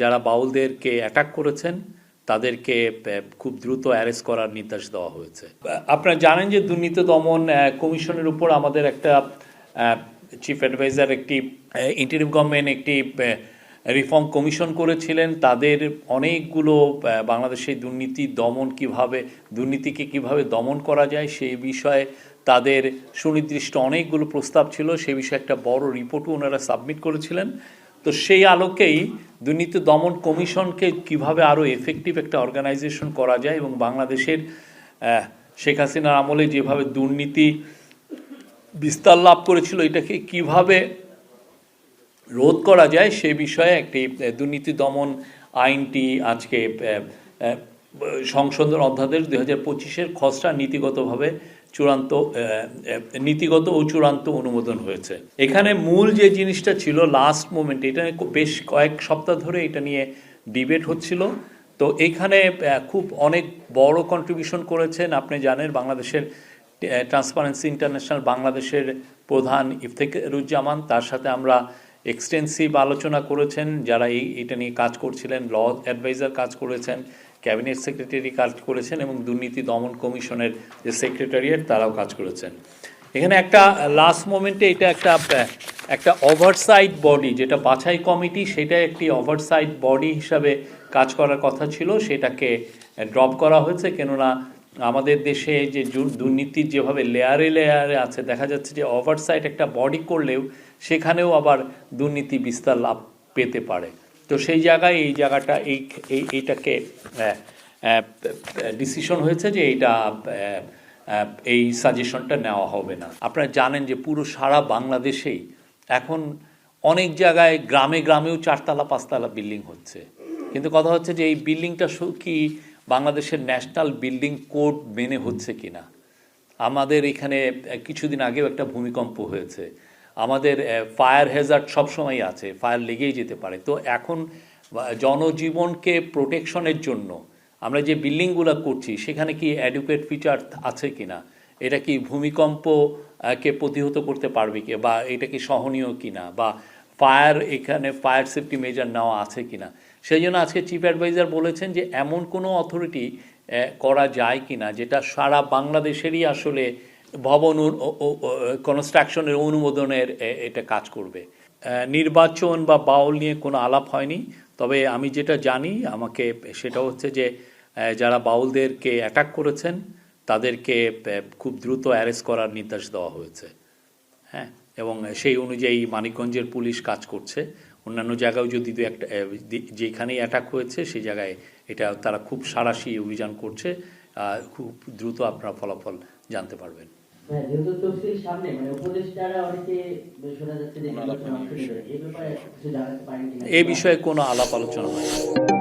যারা বাউলদেরকে অ্যাটাক করেছেন, তাদেরকে খুব দ্রুত অ্যারেস্ট করার নির্দেশ দেওয়া হয়েছে। আপনারা জানেন যে দুর্নীতি দমন কমিশনের উপর আমাদের একটা চিফ অ্যাডভাইজার একটি ইন্টারিম গভর্নমেন্ট একটি রিফর্ম কমিশন করেছিলেন। তাদের অনেকগুলো বাংলাদেশে দুর্নীতি দমন কীভাবে, দুর্নীতিকে কীভাবে দমন করা যায়, সেই বিষয়ে তাদের সুনির্দিষ্ট অনেকগুলো প্রস্তাব ছিল। সেই বিষয়ে একটা বড় রিপোর্টও ওনারা সাবমিট করেছিলেন। তো সেই আলোকেই দুর্নীতি দমন কমিশনকে কীভাবে আরও এফেক্টিভ একটা অর্গানাইজেশন করা যায় এবং বাংলাদেশের শেখ হাসিনার আমলে যেভাবে দুর্নীতি বিস্তার লাভ করেছিল, এটাকে কীভাবে রোধ করা যায় সে বিষয়ে একটি দুর্নীতি দমন আইনটি আজকে সংশোধন অধ্যাদেশ দুই হাজার পঁচিশের খসড়া নীতিগতভাবে চূড়ান্ত নীতিগত ও চূড়ান্ত অনুমোদন হয়েছে। এখানে মূল যে জিনিসটা ছিল লাস্ট মোমেন্ট এটা বেশ কয়েক সপ্তাহ ধরে এটা নিয়ে ডিবেট হচ্ছিল। তো এখানে খুব অনেক বড় কন্ট্রিবিউশন করেছেন, আপনি জানেন, বাংলাদেশের ট্রান্সপারেন্সি ইন্টারন্যাশনাল বাংলাদেশের প্রধান ইফতেখারুজ্জামান। তার সাথে আমরা এক্সটেন্সিভ আলোচনা করেছেন, যারা এই, এটা নিয়ে কাজ করছিলেন ল অ্যাডভাইজার কাজ করেছেন। ক্যাবিনেট সেক্রেটারি কাজ করেছেন এবং দুর্নীতি দমন কমিশনের যে সেক্রেটারিয়েট, তারাও কাজ করেছেন। এখানে একটা লাস্ট মোমেন্টে এটা একটা একটা ওভারসাইট বডি যেটা বাছাই কমিটি সেটা একটি ওভারসাইট বডি হিসাবে কাজ করার কথা ছিল। সেটাকে ড্রপ করা হয়েছে, কেননা আমাদের দেশে যে দুর্নীতির যেভাবে লেয়ারে লেয়ারে আছে, দেখা যাচ্ছে যে ওভারসাইট একটা বডি করলেও সেখানেও আবার দুর্নীতি বিস্তার লাভ পেতে পারে। তো সেই জায়গায় এই জায়গাটা, এই এই, এইটাকে ডিসিশন হয়েছে যে এইটা এই সাজেশনটা নেওয়া হবে না। আপনারা জানেন যে পুরো সারা বাংলাদেশেই এখন অনেক জায়গায় গ্রামে গ্রামেও চারতলা, পাঁচতলা বিল্ডিং হচ্ছে। কিন্তু কথা হচ্ছে যে এই বিল্ডিংটা কি বাংলাদেশের ন্যাশনাল বিল্ডিং কোড মেনে হচ্ছে কিনা? আমাদের এখানে, কিছুদিন আগেও একটা ভূমিকম্প হয়েছে। আমাদের ফায়ার হ্যাজার্ড সবসময় আছে ফায়ার লেগেই যেতে পারে। তো এখন জনজীবনকে প্রোটেকশনের জন্য আমরা যে বিল্ডিংগুলো করছি সেখানে কি অ্যাডুকেট ফিচার আছে এটা কি ভূমিকম্প আহ, কে প্রতিহত করতে পারবে কি? বা এটা কি সহনীয় কিনা? বা ফায়ার এখানে ফায়ার সেফটি মেজার নেওয়া আছে কি না সেই জন্য আজকে চিফ অ্যাডভাইজার বলেছেন যে এমন কোনো অথরিটি করা যায় কি না যেটা সারা বাংলাদেশেরই আসলে ভবন কনস্ট্রাকশনের অনুমোদনের এটা কাজ করবে। নির্বাচন বা বাউল নিয়ে কোনো আলাপ হয়নি, তবে আমি যেটা জানি, আমাকে সেটা হচ্ছে যে যারা বাউলদেরকে অ্যাটাক করেছেন, তাদেরকে খুব দ্রুত অ্যারেস্ট করার নির্দেশ দেওয়া হয়েছে। হ্যাঁ এবং সেই অনুযায়ী মানিকগঞ্জের পুলিশ কাজ করছে। অন্যান্য জায়গায় যদি দু একটা যেখানেই অ্যাটাক হয়েছে, সেই জায়গায় এটা তারা খুব সারাশি অভিযান করছে। খুব দ্রুত আপনারা ফলাফল জানতে পারবেন। হ্যাঁ যেহেতু তফসিল সামনে মানে এ বিষয়ে কোনো আলাপ আলোচনা হয়